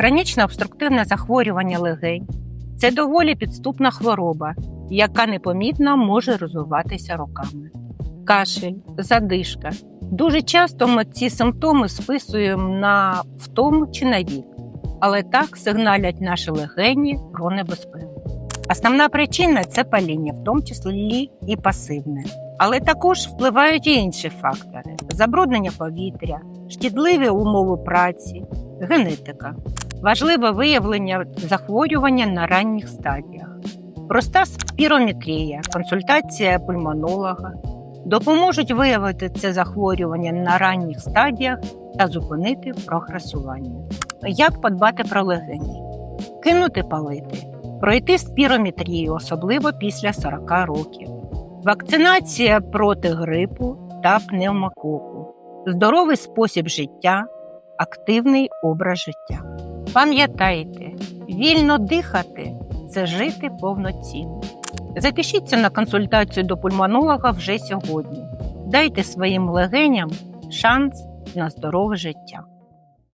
Хронічне обструктивне захворювання легень це доволі підступна хвороба, яка непомітно може розвиватися роками. Кашель, задишка. Дуже часто ми ці симптоми списуємо на втому чи на вік, але так сигналять наші легені про небезпеку. Основна причина це паління, в тому числі і пасивне. Але також впливають і інші фактори: забруднення повітря, шкідливі умови праці, генетика. Важливе виявлення захворювання на ранніх стадіях. Проста спірометрія, консультація пульмонолога допоможуть виявити це захворювання на ранніх стадіях та зупинити прогресування. Як подбати про легені? Кинути палити, пройти спірометрію, особливо після 40 років, вакцинація проти грипу та пневмококу, здоровий спосіб життя, активний образ життя. Пам'ятайте, вільно дихати це жити повноцінно. Запишіться на консультацію до пульмонолога вже сьогодні. Дайте своїм легеням шанс на здорове життя.